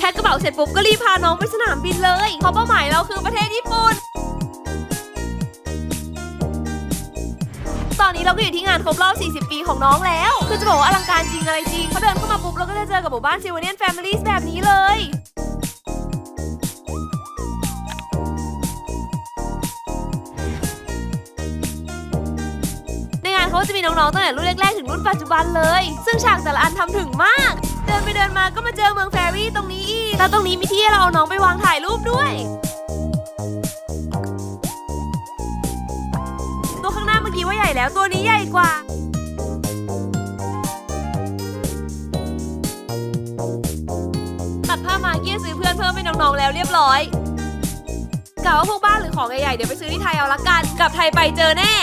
แพ้กระเป๋าเสร็จปุ๊บก็รีบพาน้องไปสนามบินเลยเพราะเป้าหมายเราคือประเทศญี่ปุ่น ตอนนี้เราก็อยู่ที่งานครบรอบ 40 ปีของน้องแล้ว คือจะบอกว่าอลังการจริงอะไรจริงเพอเดินเข้ามาปุ๊บเราก็จะเจอกับหมู่บ้านซิวเนียนแฟมิลี่แบบนี้เลยในงานเขาจะมีน้องๆตั้งแต่รุ่นแรกๆ ถึงรุ่นปัจจุบันเลย ซึ่งฉากแต่ละอันทำถึงมาก ไปเดินมาก็มาเจอเมืองแฟรี่ตรงนี้อีก แล้วตรงนี้มีที่ให้เราเอาน้องไปวางถ่ายรูปด้วย ตัวข้างหน้าเมื่อกี้ว่าใหญ่แล้วตัวนี้ใหญ่กว่า ตัดผ้ามาเกี้ยซื้อเพื่อนเพิ่มให้น้องๆแล้วเรียบร้อยกะว่าพวกบ้านหรือของใหญ่ๆเดี๋ยวไปซื้อที่ไทยเอาละกัน กลับไทยไปเจอแน่